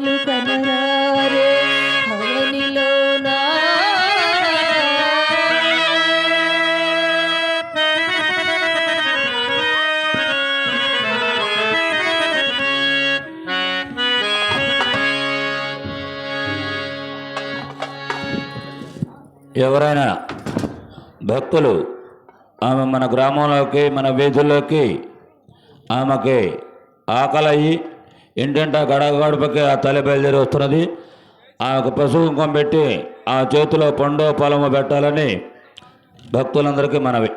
పాలు కనరారే అవనిలోనా ఎవరైనా భక్తులు ఆమె మన గ్రామంలోకి మన వీధుల్లోకి ఆమెకి ఆకలయ్యి ఇంటింటా గడప గడపకి ఆ తల్లి బయలుదేరి వస్తున్నది. యొక్క పశువు కుంకుమ పెట్టి ఆ చేతిలో పండు పొలము పెట్టాలని భక్తులందరికీ మనవి.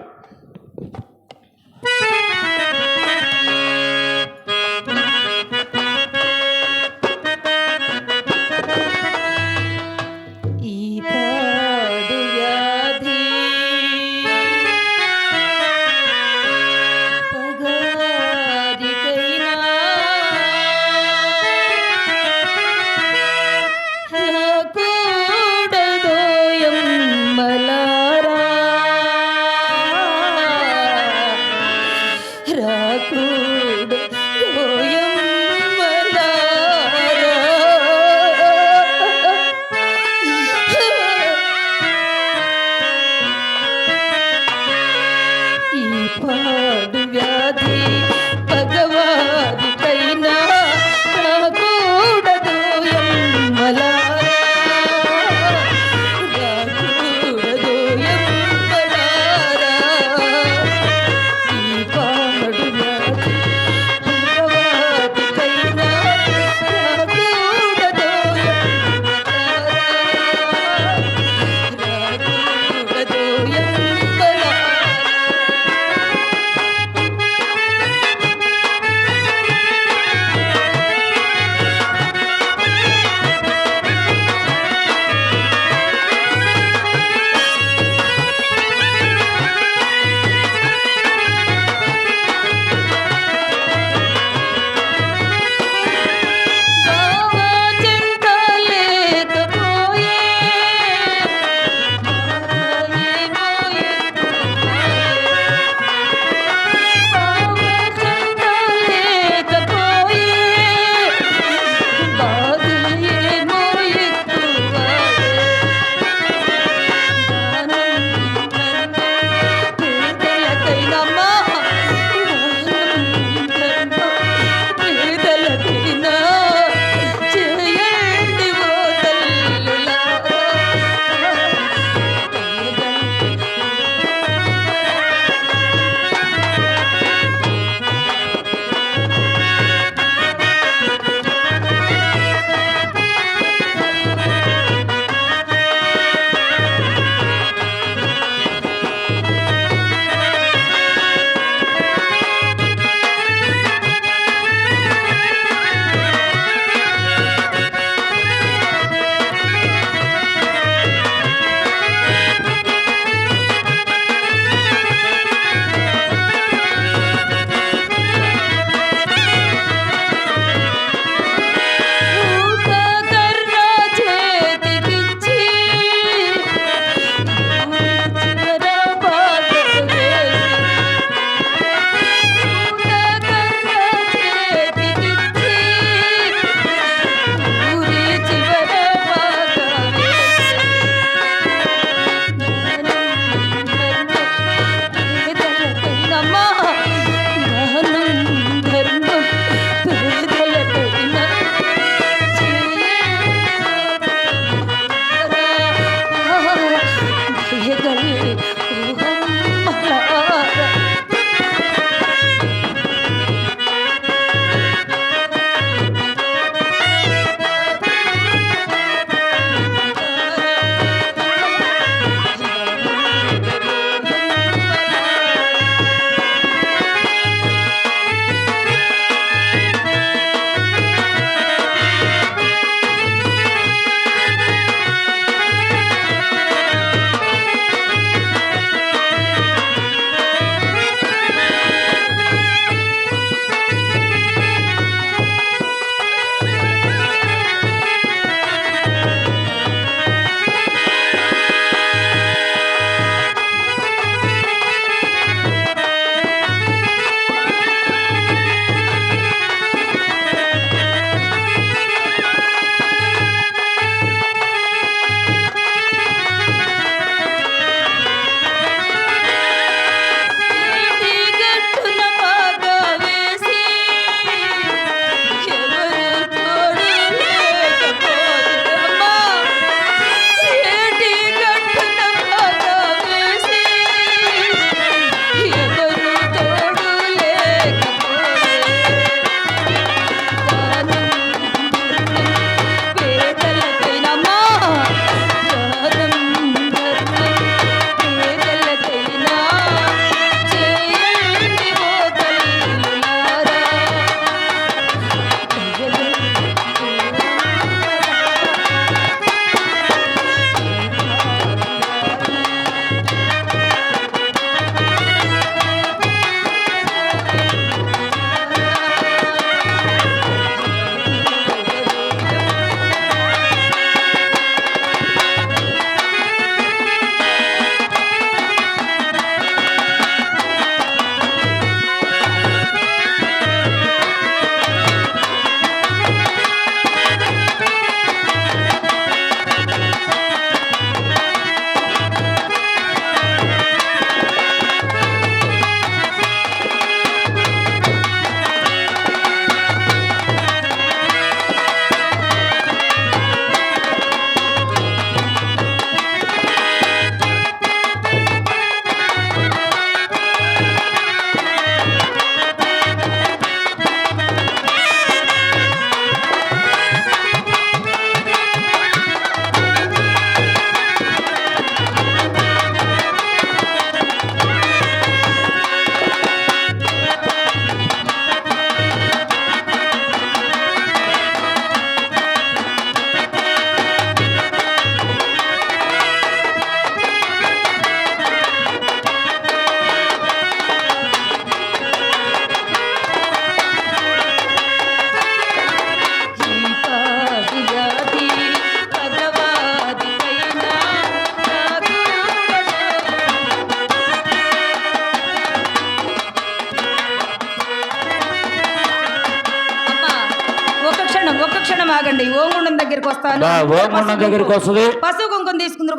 ఆగండి. ఓంగుండం దగ్గరికి వస్తాను. ఓంగుండం దగ్గరికి వస్తుంది. పసుపు కుంకుమ తీసుకుందరు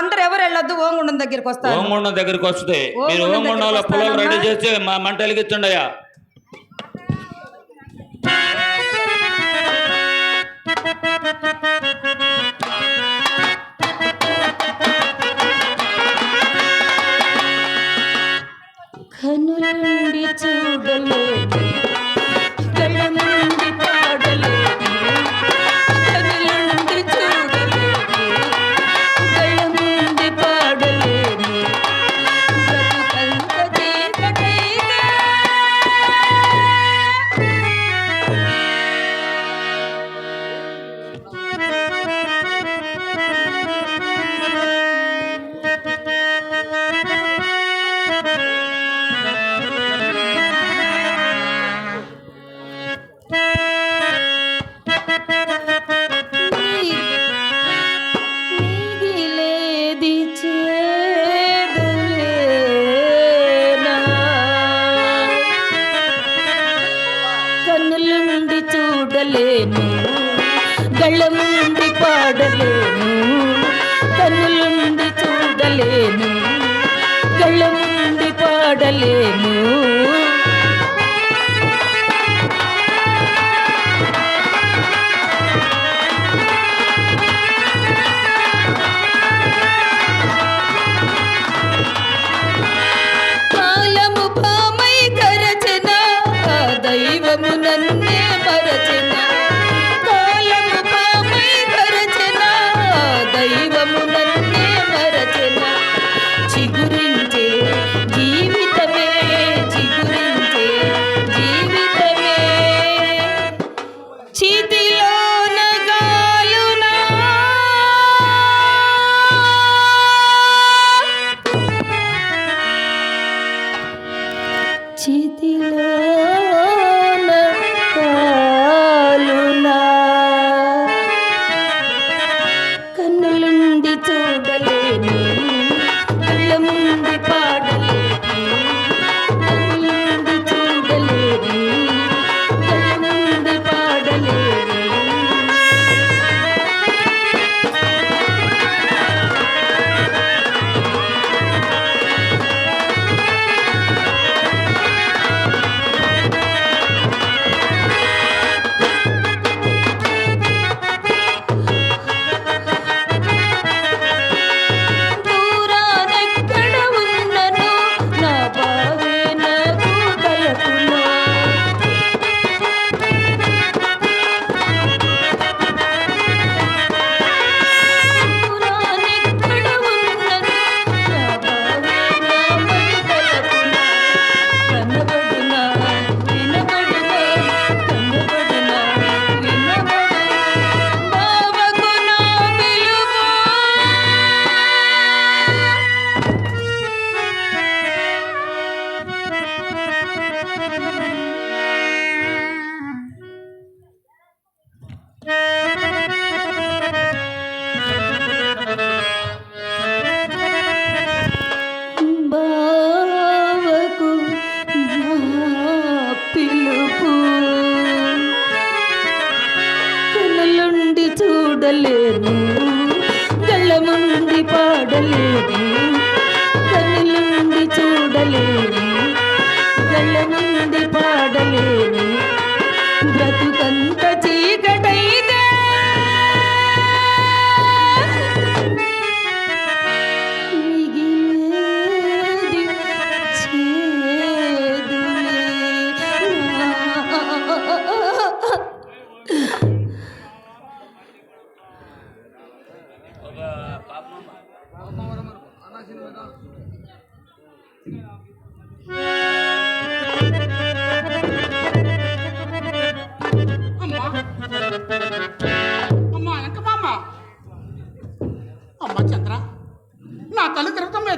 అందరు ఎవరు వెళ్ళొద్దు ఓంగుండం దగ్గరికి వస్తాను. ఓంగుండం దగ్గరికి వస్తుంది మీరు ఓంగుండం ఓంగుండంలో పొలం రెడీ. చేసి మా మంట వెలిగించండియా కనులుండి చూడలేదు Thank you.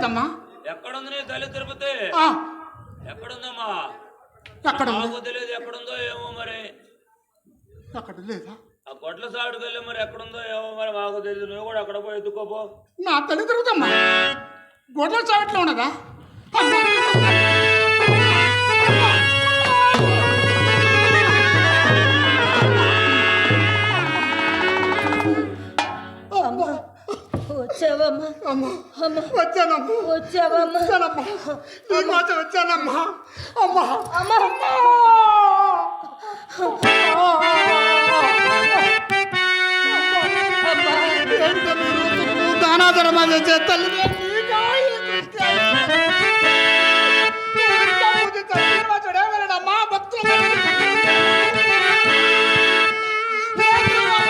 లేదమ్మా ఎక్కడుంది నీ తల్లి తిరుపతి? ఎక్కడుందమ్మా? ఎక్కడ తెలియదు ఎక్కడుందో ఏమో మరి. అక్కడ లేదా? ఆ గొడ్ల సాడుకు వెళ్ళి మరి ఎక్కడుందో ఏమో మరి మాకు తెలియదు నువ్వు కూడా అక్కడ పోయి ఎత్తుకోపో నా తల్లి తిరుగుతమ్మా గొడ్ల చావట్లో ఉన్నదా? వచ్చావమ్మా. అమ్మా వచ్చానమ్మా. వచ్చావమ్మా. వచ్చానమ్మా. నీకోసం వచ్చానమ్మా. అమ్మా. అమ్మా. దానాధర్మా చేసే తల్లి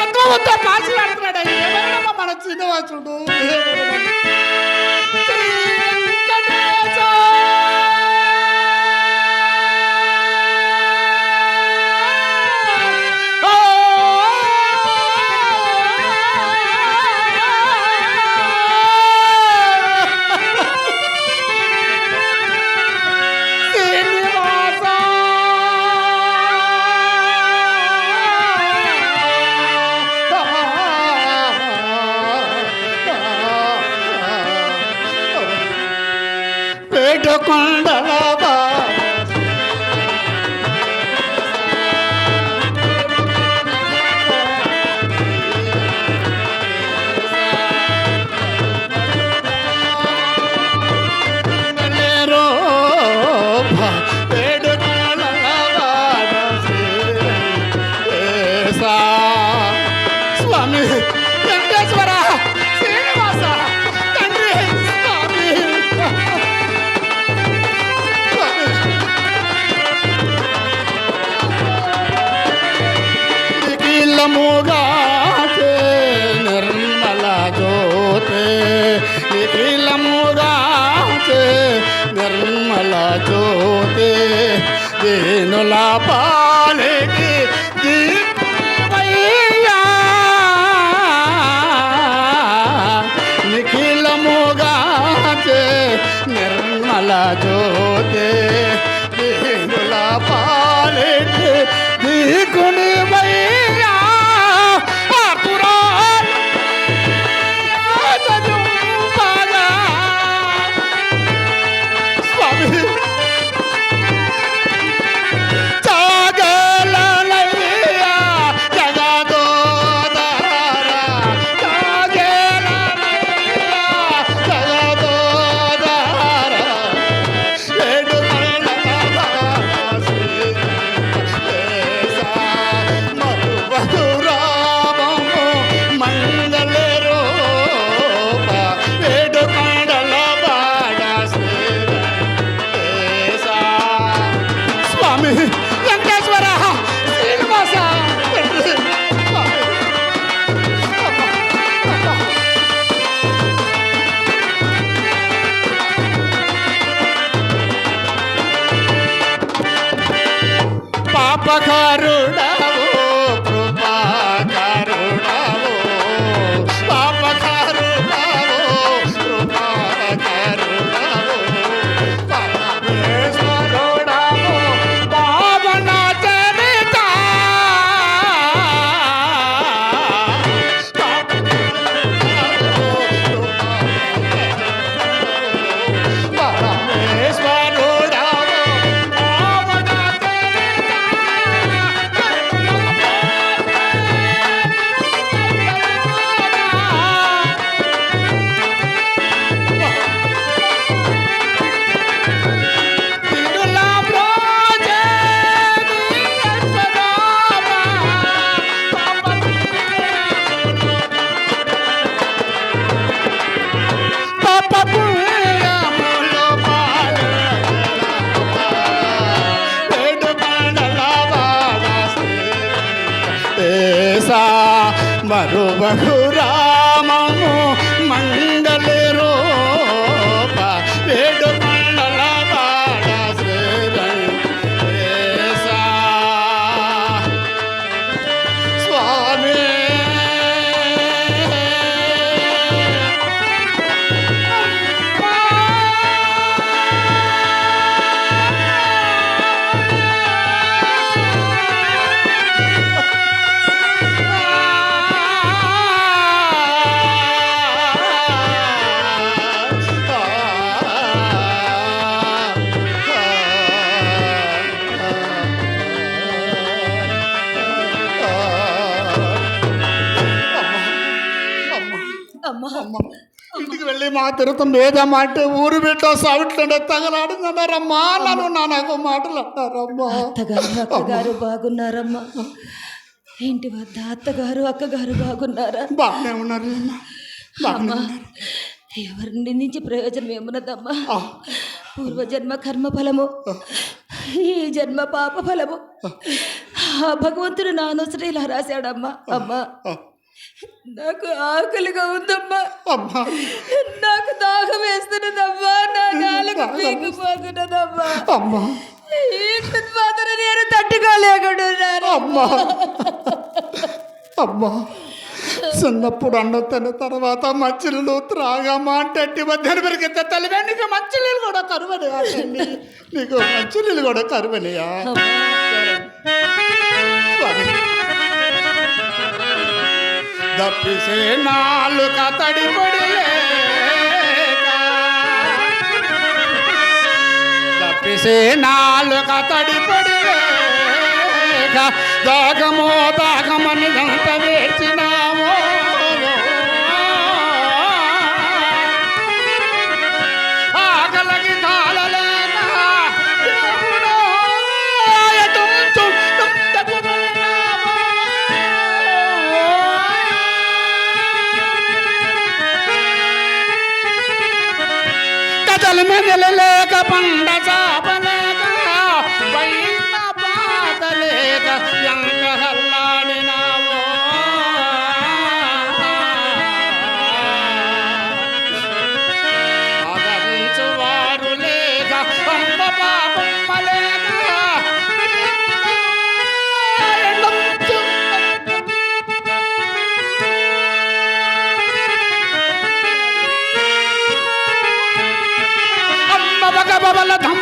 భక్తులతో పాసిలాడుతున్నాడు 지나와 주노 বারো বাহুরা। మా తిరుత మేదమ్మ అంటే ఊరు బిడ్డ సవిట్లంటే తగలాడిందన్నారమ్మా నన్ను నా నాకు మాటలు అంటారమ్మా అత్తగారు బాగున్నారమ్మా. ఇంటి వద్ద? అత్తగారు అక్కగారు బాగున్నారా? బాగానే ఉన్నారు అమ్మా. ఉన్నారు. ఎవరిని నిందించి ప్రయోజనం ఏమున్నదమ్మా? పూర్వజన్మ కర్మ ఫలము ఈ జన్మ పాప ఫలము. ఆ. భగవంతుడు నా అనుసరి ఇలా రాశాడమ్మా అమ్మా నాకు ఆకలిగా ఉందమ్మా. అమ్మా. నాకు దాహం వేస్తున్నదమ్మా. నా నాలుగు పీకిపోతున్నదమ్మా అమ్మా. ఈ మాత్రం నేను తట్టుకోలేకుంటున్నాను అమ్మా. అమ్మా. చిన్నప్పుడు అన్నం తిన్న తర్వాత మంచినీళ్ళు త్రాగమ్మా అంటే మధ్యాహ్నం పెరిగితే తల్లివే నీకు మంచినీళ్ళు కూడా కరువనియా నీకు మంచినీళ్ళు కూడా కరువనియా దప్పిసే నాలుక తడిపడి తప్పిసే నాలుక తడిపడి దాగమో దాగమని గంట వేర్చినామో కథలు పండ చాప বলে ধম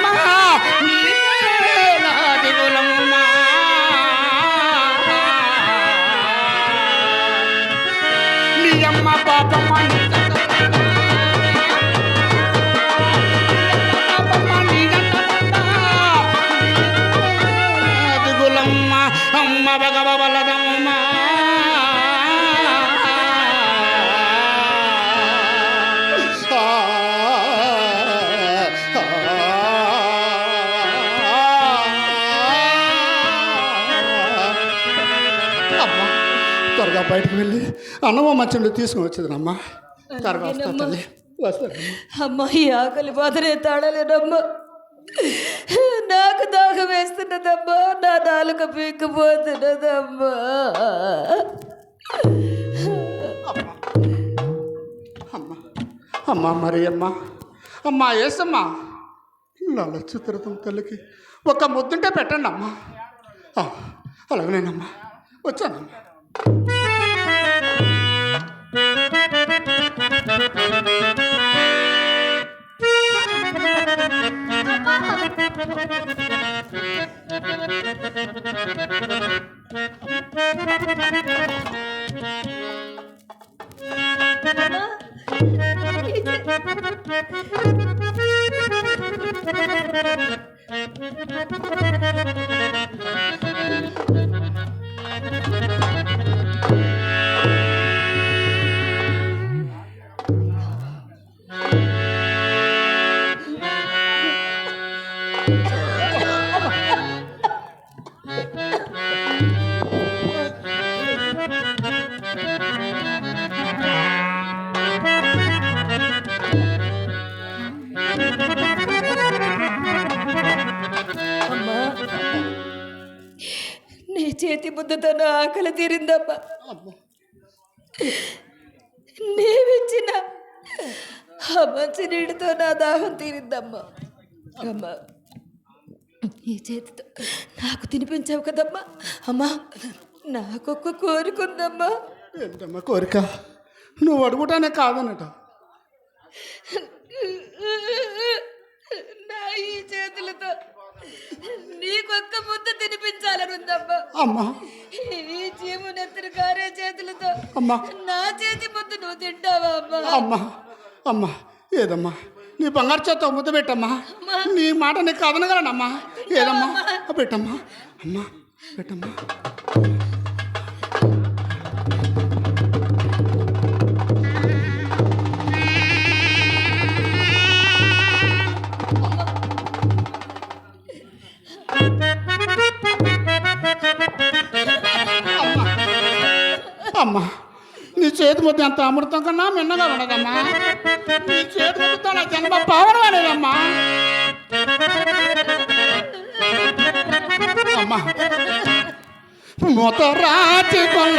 వెళ్ళి అన్నమ్మ మచ్చండు తీసుకుని వచ్చేదనమ్మా. త్వరగా వస్తా తల్లి. అమ్మ ఈ ఆకలి బాధనే తాళలేనమ్మా. నాకు దాహం వేస్తున్నదమ్మా. నా నాలుక పీక్కుపోతున్నదమ్మా. అమ్మ. అమ్మ మరి అమ్మ అమ్మ ఏసమ్మా. నల్ల చిత్రతం తల్లికి ఒక ముద్దుంటే పెట్టండి అమ్మా అలాగనేనమ్మా. వచ్చానమ్మా. అమ్మా నీటితో నా దాహం తీరిందమ్మా. అమ్మా ఈ చేతితో నాకు తినిపించావు కదమ్మా. అమ్మా నాకొక్క కోరుకుందమ్మా ఏంటమ్మా కోరిక? నువ్వు అడుగుటానే కాదనట. నా ఈ చేతులతో నీకొక్క ముద్ద తినిపించాలని ఉందమ్మా. అమ్మా. ఈ చీము నెత్తురు కారే చేతులతో అమ్మా. నా చేతి ముద్ద నువ్వు తింటావా అమ్మా? అమ్మా అమ్మా ఏదమ్మా? నీ బంగారు చేత ముద్ద పెట్టమ్మా. నీ మాట నీకు కదనగలనమ్మా ఏదమ్మా? పెట్టమ్మా. అమ్మా పెట్టమ్మా. అమ్మా. నీ చేతి ముద్ద ఎంత అమృతం కన్నా మిన్నగా ఉండదమ్మా. నీ చేతి ముద్దతో నా జన్మ పావనమైనదమ్మా అమ్మా. మొతరాచి కొల్ల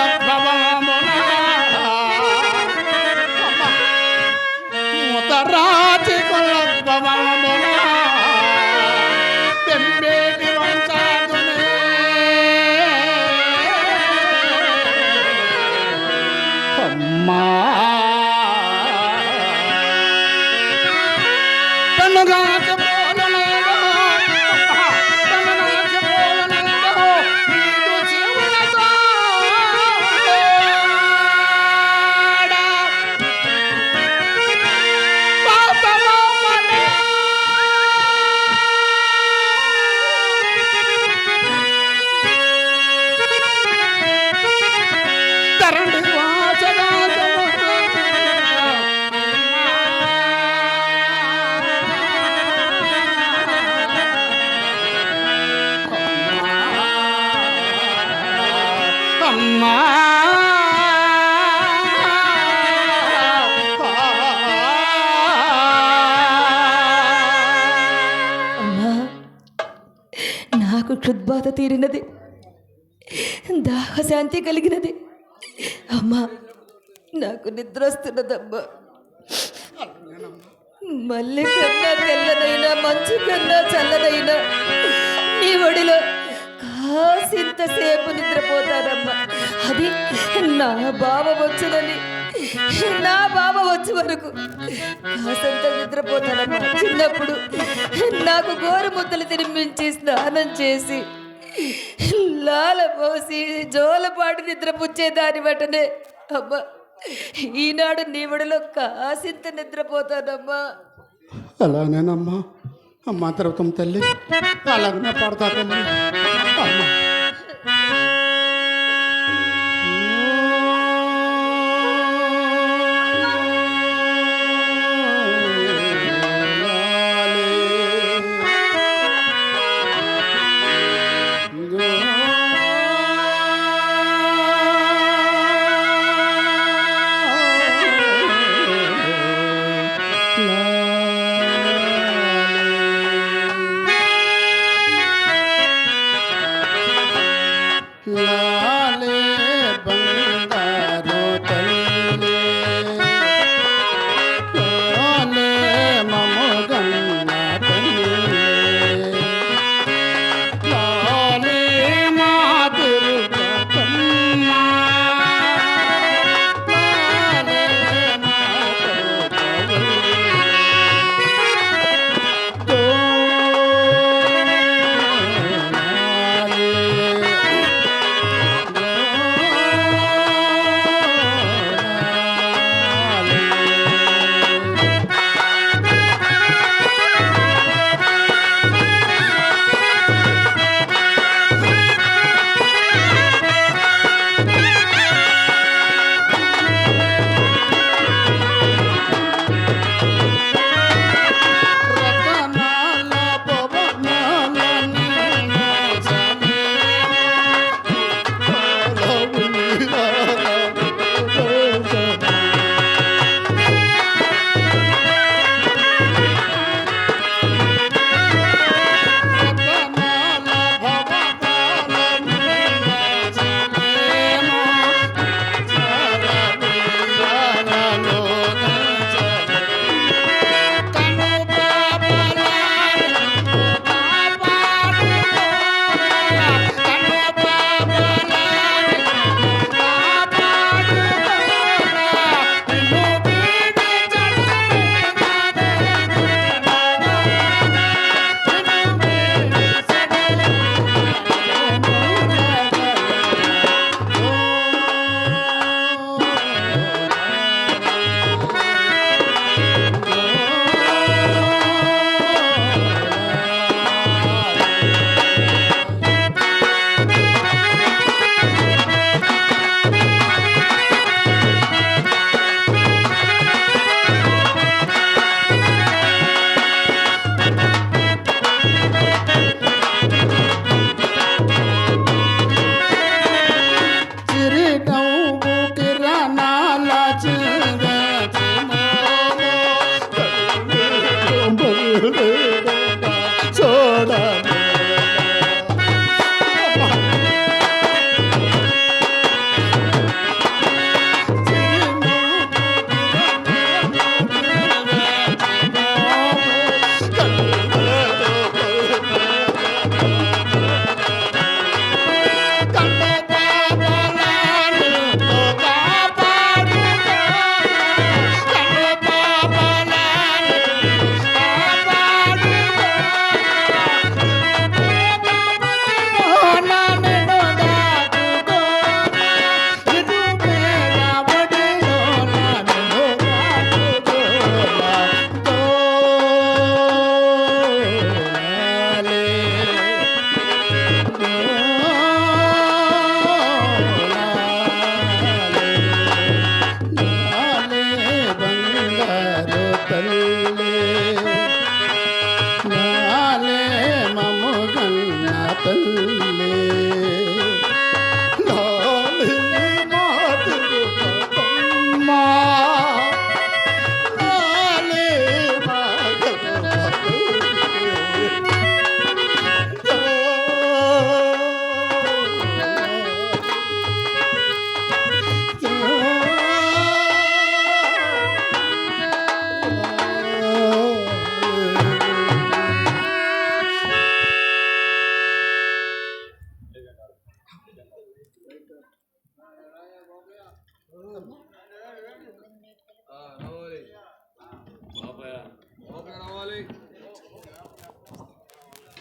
మొతరాచి కొల్ల నాకు క్షుద్బాధ తీరినది. దాహశాంతి కలిగినది. అమ్మా నాకు నిద్ర వస్తున్నదమ్మా మళ్ళీ కన్నా తెల్లనైనా మంచు కన్నా చల్లనైనా నీ ఒడిలో కాసింతసేపు నిద్రపోతానమ్మా. అది నా బావ వచ్చునని నా బాబ వచ్చే వరకు కాసంత నిద్రపోతానమ్మా. చిన్నప్పుడు నాకు గోరు ముద్దలు తినిపించి స్నానం చేసి లాల పోసి జోలపాటి నిద్రపుచ్చేదాని వెంటనే అమ్మా ఈనాడు నీవుడిలో కాసింత నిద్రపోతానమ్మా. అలానేనమ్మా. అమ్మా తర్వాత తల్లి అలాగనే పడతా తల్లి అమ్మా.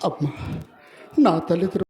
అమ్మ. నా తల్లిదండ్రులు